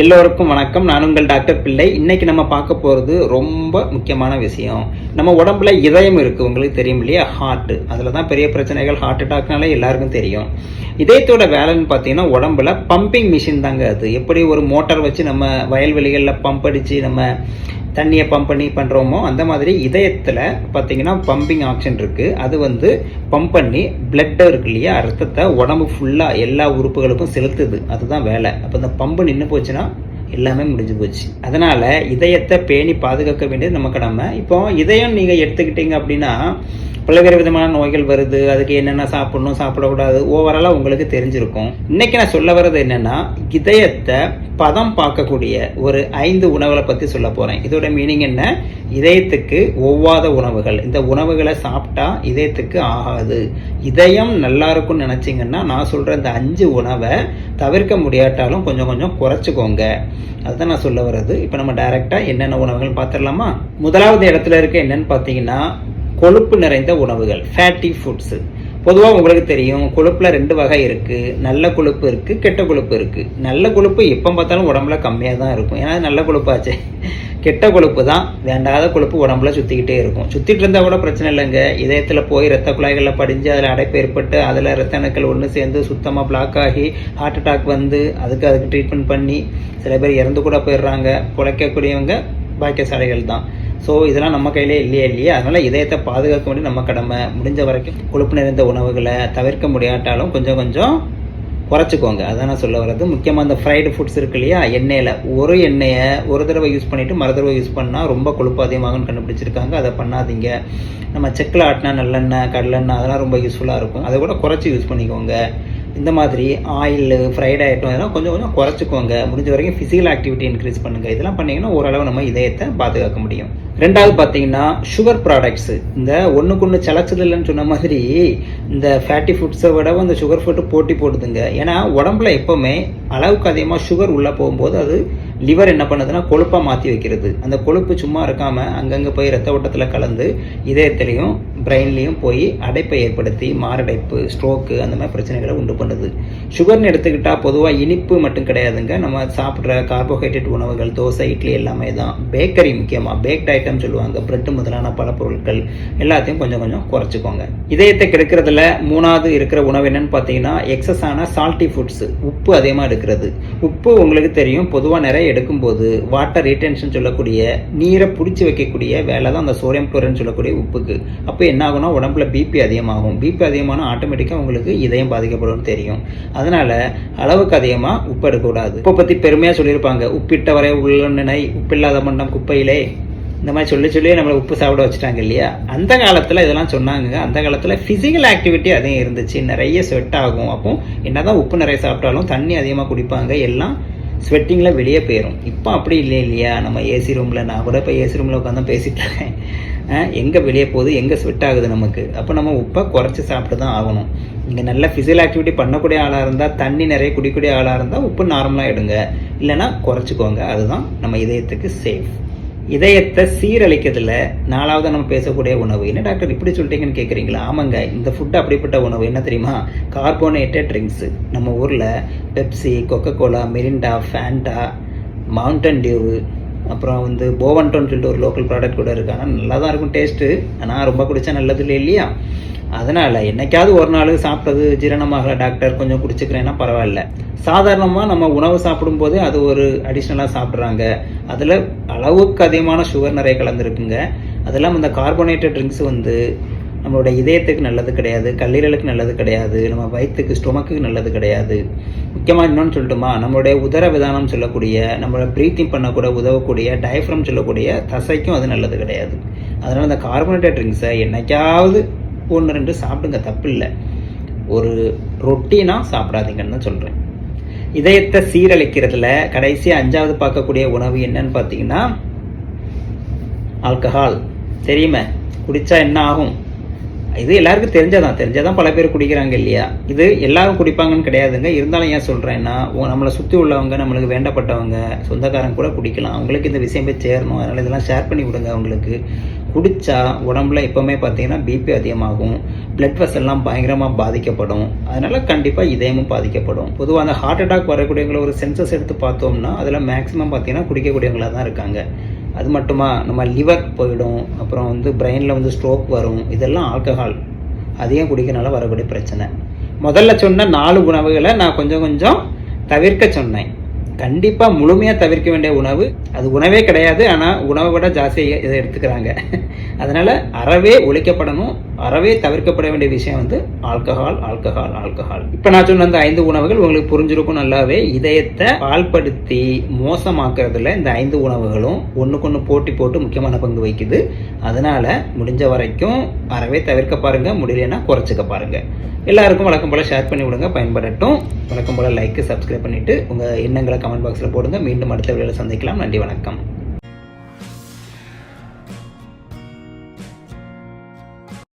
எல்லோருக்கும் வணக்கம். நான் உங்கள் டாக்டர் பிள்ளை. இன்னைக்கு நம்ம பார்க்க போகிறது ரொம்ப முக்கியமான விஷயம். நம்ம உடம்புல இதயம் இருக்குது உங்களுக்கு தெரியும் இல்லையா? ஹார்ட் அதில் தான் பெரிய பிரச்சனைகள். ஹார்ட் அட்டாக்னாலே எல்லாருக்கும் தெரியும். இதயத்தோட வேலைன்னு பார்த்தீங்கன்னா உடம்புல பம்பிங் மிஷின் தாங்க அது. எப்படி ஒரு மோட்டார் வச்சு நம்ம வயல்வெளிகளில் பம்ப் அடித்து நம்ம தண்ணியை பம்ப் பண்ணி பண்ணுறோமோ அந்த மாதிரி இதயத்தில் பார்த்தீங்கன்னா பம்பிங் ஆப்ஷன் இருக்குது அது வந்து பம்ப் பண்ணி பிளட்டை இருக்கு இல்லையா ரத்தத்தை உடம்பு ஃபுல்லாக எல்லா உறுப்புகளுக்கும் செலுத்துது. அதுதான் வேலை. அப்போ இந்த பம்பு நின்று போச்சுன்னா எல்லாமே முடிஞ்சு போச்சு. அதனால் இதயத்தை பேணி பாதுகாக்க வேண்டியது நம்ம. கடமை இப்போ இதயம் நீங்கள் எடுத்துக்கிட்டீங்க அப்படின்னா பல்வேறு விதமான நோய்கள் வருது அதுக்கு என்னென்ன சாப்பிடணும் சாப்பிடக்கூடாது ஓவராலாக உங்களுக்கு தெரிஞ்சிருக்கும். இன்றைக்கி நான் சொல்ல வர்றது என்னென்னா இதயத்தை பதம் பார்க்கக்கூடிய ஒரு ஐந்து உணவுகளை பற்றி சொல்ல போகிறேன் இதோட மீனிங் என்ன? இதயத்துக்கு ஒவ்வாத உணவுகள். இந்த உணவுகளை சாப்பிட்டா இதயத்துக்கு ஆகாது. இதயம் நல்லா இருக்கும்னு நினச்சிங்கன்னா நான் சொல்கிற இந்த அஞ்சு உணவை தவிர்க்க முடியாட்டாலும் கொஞ்சம் கொஞ்சம் குறைச்சிக்கோங்க. அதுதான் நான் சொல்ல வர்றது. இப்போ நம்ம டைரெக்டாக என்னென்ன உணவுகள் பார்த்துடலாமா? முதலாவது இடத்துல இருக்க என்னன்னு பார்த்தீங்கன்னா கொழுப்பு நிறைந்த உணவுகள் ஃபேட்டி ஃபுட்ஸு பொதுவாக உங்களுக்கு தெரியும் கொழுப்பில் ரெண்டு வகை இருக்குது நல்ல கொழுப்பு இருக்குது கெட்ட கொழுப்பு இருக்குது நல்ல கொழுப்பு எப்போ பார்த்தாலும் உடம்புல கம்மியாக தான் இருக்கும். ஏன்னா நல்ல கொழுப்பாச்சு. கெட்ட கொழுப்பு தான். வேண்டாத கொழுப்பு உடம்புல சுற்றிக்கிட்டே இருக்கும். சுற்றிட்டு இருந்தால் கூட பிரச்சனை இல்லைங்க. இதயத்தில் போய் ரத்த குழாய்களில் படிஞ்சு அதில் அடைப்பு ஏற்பட்டு அதில் ரத்த அணுக்கள் ஒன்று சேர்ந்து சுத்தமாக பிளாக் ஆகி ஹார்ட் அட்டாக் வந்து அதுக்கு அதுக்கு ட்ரீட்மெண்ட் பண்ணி சில பேர் இறந்து கூட போயிடுறாங்க. பிழைக்கக்கூடியவங்க பாக்கியசாலைகள் தான். ஸோ இதெல்லாம் நம்ம கையிலே இல்லையே இல்லையே? அதனால் இதயத்தை பாதுகாக்க வேண்டிய நம்ம கடமை. முடிஞ்ச வரைக்கும் கொழுப்பு நிறைந்த உணவுகளை தவிர்க்க முடியாட்டாலும் கொஞ்சம் கொஞ்சம் குறைச்சிக்கோங்க. அதான் நான் சொல்ல வர்றது. முக்கியமாக அந்த ஃப்ரைடு ஃபுட்ஸ் இருக்கு இல்லையா எண்ணெயில். ஒரு எண்ணெயை ஒரு தடவை யூஸ் பண்ணிவிட்டு மறு தடவை யூஸ் பண்ணால் ரொம்ப கொழுப்பு அதிகமாகும்னு கண்டுபிடிச்சிருக்காங்க. அதை பண்ணாதீங்க. நம்ம செக்கில் ஆட்டினா நல்லெண்ணெய் கடலெண்ணெய் அதெல்லாம் ரொம்ப யூஸ்ஃபுல்லாக இருக்கும். அதை கூட குறைச்சி யூஸ் பண்ணிக்கோங்க. இந்த மாதிரி ஆயில் ஃப்ரைட் ஐட்டம் இதெல்லாம் கொஞ்சம் கொஞ்சம் குறைச்சிக்கோங்க. முடிஞ்ச வரைக்கும் ஃபிசிக்கல் ஆக்டிவிட்டி இன்க்ரீஸ் பண்ணுங்கள் இதெல்லாம் பண்ணிங்கன்னா ஓரளவு நம்ம இதயத்தை பாதுகாக்க முடியும். ரெண்டாவது பார்த்தீங்கன்னா சுகர் ப்ராடக்ட்ஸு இந்த ஒன்றுக்கு ஒன்று சளைச்சது இல்லைன்னு சொன்ன மாதிரி இந்த ஃபேட்டி ஃபுட்ஸை விட இந்த சுகர் ஃபுட்டு போட்டி போடுதுங்க. ஏன்னா உடம்புல எப்போவுமே அளவுக்கு அதிகமாக சுகர் உள்ளே போகும்போது அது லிவர் என்ன பண்ணுதுன்னா கொழுப்பாக மாற்றி வைக்கிறது. அந்த கொழுப்பு சும்மா இருக்காமல் அங்கங்கே போய் ரத்த ஓட்டத்தில் கலந்து இதயத்துலேயும் பிரெயின்லேயும் போய் அடைப்பை ஏற்படுத்தி மாரடைப்பு ஸ்ட்ரோக்கு அந்த மாதிரி பிரச்சனைகளை உண்டு பண்ணுது. சுகர்னு எடுத்துக்கிட்டால் பொதுவாக இனிப்பு மட்டும் கிடையாதுங்க. நம்ம சாப்பிட்ற கார்போஹைட்ரேட் உணவுகள் தோசை இட்லி எல்லாமே தான். பேக்கரி முக்கியமாக பேக்ட் ஐட்டம் சொல்லுவாங்க. பிரெட் முதலான பல பொருட்கள் எல்லாத்தையும் கொஞ்சம் கொஞ்சம் குறைச்சிக்கோங்க. இதயத்தை கெடுக்கிறதுல மூணாவது இருக்கிற உணவு என்னன்னு பார்த்தீங்கன்னா எக்ஸஸ் ஆன சால்ட்டி ஃபுட்ஸ் உப்பு அதிகமாக எடுக்கிறது. உப்பு உங்களுக்கு தெரியும். பொதுவாக நிறைய எடுக்கும்போது வாட்டர் ரீடென்ஷன் சொல்லக்கூடிய நீரை பிடிச்சி வைக்கக்கூடிய வேலை தான் அந்த சோடியம் குளோரின் சொல்லக்கூடிய உப்புக்கு. அப்போ என்ன ஆகும்னா உடம்புல பிபி அதிகமாகும். பிபி அதிகமான ஆட்டோமேட்டிக்காக உங்களுக்கு இதயம் பாதிக்கப்படும் தெரியும். அதனால் அளவுக்கு அதிகமாக உப்பு எடுக்கக்கூடாது. உப்பை பற்றி பெருமையாக சொல்லியிருப்பாங்க. உப்பிட்ட வரை உள்ள நினை உப்பில்லாத மண்டம் குப்பையிலே. இந்த மாதிரி சொல்லி சொல்லி நம்மளை உப்பு சாப்பிட வச்சுட்டாங்க இல்லையா? அந்த காலத்தில் இதெல்லாம் சொன்னாங்க. அந்த காலத்தில் ஃபிசிக்கல் ஆக்டிவிட்டி அதிகம் இருந்துச்சு. நிறைய ஸ்வெட் ஆகும். அப்போ என்னதான் உப்பு நிறைய சாப்பிட்டாலும் தண்ணி அதிகமாக குடிப்பாங்க. எல்லாம் ஸ்வெட்டிங்கில் வெளியே போயிடும் இப்போ அப்படி இல்லை இல்லையா? நம்ம ஏசி ரூமில் நான் கூட இப்போ ஏசி ரூமில் உட்காந்து பேசிட்டேன் எங்கே வெளியே போகுது எங்கே ஸ்வெட் ஆகுது நமக்கு? அப்போ நம்ம உப்பை குறைச்சி சாப்பிட்டு தான் ஆகணும். இங்கே நல்ல ஃபிசிக்கல் ஆக்டிவிட்டி பண்ணக்கூடிய ஆளாக இருந்தால் தண்ணி நிறைய குடிக்கூடிய ஆளாக இருந்தால் உப்பு நார்மலாக எடுங்க. இல்லைன்னா குறைச்சிக்கோங்க. அதுதான் நம்ம இதயத்துக்கு சேஃப் இதயத்தை சீரழிக்கிறதுல நாலாவது நம்ம பேசக்கூடிய உணவு. என்ன டாக்டர் இப்படி சொல்லிட்டீங்கன்னு கேட்குறீங்களா ஆமாங்க இந்த ஃபுட் அப்படிப்பட்ட உணவு என்ன தெரியுமா? கார்போனேட்டட் ட்ரிங்க்ஸு நம்ம ஊரில் Pepsi coca cola Mirinda Fanta Mountain Dew அப்புறம் வந்து போவன்டோன்னு சொல்லிட்டு ஒரு லோக்கல் ப்ராடக்ட் கூட இருக்குது ஆனால் நல்லா தான் இருக்கும் டேஸ்ட்டு ஆனால் ரொம்ப குடித்தா நல்லது இல்லை இல்லையா? அதனால் என்னைக்காவது ஒரு நாள் சாப்பிட்டது ஜீரணமாகல டாக்டர் கொஞ்சம் குடிச்சுக்கிறேன்னா பரவாயில்ல. சாதாரணமாக நம்ம உணவு சாப்பிடும்போது அது ஒரு அடிஷ்னலாக சாப்பிட்றாங்க. அதில் அளவுக்கு அதிகமான சுகர் நிறைய கலந்துருக்குங்க. அதெல்லாம் இந்த கார்போனேட்டட் ட்ரிங்க்ஸ் வந்து நம்மளோட இதயத்துக்கு நல்லது கிடையாது கல்லீரலுக்கு நல்லது கிடையாது நம்ம வயிற்றுக்கு ஸ்டொமக்குக்கு நல்லது கிடையாது. முக்கியமாக இன்னொன்று சொல்லட்டுமா நம்மளுடைய உதர விதானம் சொல்லக்கூடிய நம்மளோட ப்ரீத்திங் பண்ணக்கூட உதவக்கூடிய டயஃப்ரம் சொல்லக்கூடிய தசைக்கும் அது நல்லது கிடையாது. அதனால் அந்த கார்பனேட்டட் ட்ரிங்க்ஸை என்னைக்காவது ஒன்று ரெண்டு சாப்பிடுங்க தப்பு இல்லை ஒரு ரொட்டீனாக சாப்பிடாதீங்கன்னு தான் சொல்கிறேன் இதயத்தை சீரழிக்கிறதுல கடைசி அஞ்சாவது பார்க்கக்கூடிய உணவு என்னன்னு பார்த்தீங்கன்னா ஆல்கஹால் தெரியுமே? குடித்தா என்ன ஆகும்? இது எல்லாருக்கும் தெரிஞ்சதான். தெரிஞ்சதான் பல பேர் குடிக்கிறாங்க இல்லையா? இது எல்லாரும் குடிப்பாங்கன்னு கிடையாதுங்க. இருந்தாலும் ஏன் சொல்கிறேன்னா நம்மளை சுற்றி உள்ளவங்க நம்மளுக்கு வேண்டப்பட்டவங்க சொந்தக்காரங்க கூட குடிக்கலாம். அவங்களுக்கு இந்த விஷயம் போய் சேரணும். அதனால் இதெல்லாம் ஷேர் பண்ணி விடுங்க அவங்களுக்கு. குடித்தா உடம்புல எப்போவுமே பார்த்தீங்கன்னா பிபி அதிகமாகும். பிளட் வெசல்லாம் பயங்கரமாக பாதிக்கப்படும். அதனால் கண்டிப்பாக இதயமும் பாதிக்கப்படும். பொதுவாக அந்த ஹார்ட் அட்டாக் வரக்கூடியவங்களை ஒரு சென்சஸ் எடுத்து பார்த்தோம்னா அதில் மேக்ஸிமம் பார்த்தீங்கன்னா குடிக்கக்கூடியவங்களாக தான் இருக்காங்க. அது மட்டுமா? நம்ம லிவர் போயிடும் அப்புறம் வந்து பிரெயினில் வந்து ஸ்ட்ரோக் வரும் இதெல்லாம் ஆல்கஹால் அதையும் குடிக்கிறனால வரக்கூடிய பிரச்சனை. முதல்ல சொன்ன நாலு உணவுகளை நான் கொஞ்சம் கொஞ்சம் தவிர்க்க சொன்னேன். கண்டிப்பாக முழுமையாக தவிர்க்க வேண்டிய உணவு அது உணவே கிடையாது ஆனால் உணவை விட ஜாஸ்தியாக இதை எடுத்துக்கிறாங்க. அதனால் அறவே ஒழிக்கப்படணும் அறவே தவிர்க்கப்பட வேண்டிய விஷயம் வந்து ஆல்கஹால் ஆல்கஹால் ஆல்கஹால். இப்போ நான் சொன்ன அந்த ஐந்து உணவுகள் உங்களுக்கு புரிஞ்சிருக்கும் நல்லாவே இதயத்தை பால்படுத்தி மோசமாக்குறதுல இந்த ஐந்து உணவுகளும் ஒன்றுக்கு ஒன்று போட்டி போட்டு முக்கியமான பங்கு வகிக்குது. அதனால் முடிஞ்ச வரைக்கும் அறவே தவிர்க்க பாருங்கள் முடியலன்னா குறைச்சிக்க பாருங்கள் எல்லாருக்கும் வழக்கம் போல் ஷேர் பண்ணி விடுங்க பயன்படட்டும். வழக்கம் போல் லைக்கு சப்ஸ்கிரைப் பண்ணிவிட்டு உங்கள் எண்ணங்களை கமெண்ட் பாக்ஸில் போடுங்க. மீண்டும் அடுத்த வீடியோவில் சந்திக்கலாம். நன்றி வணக்கம்.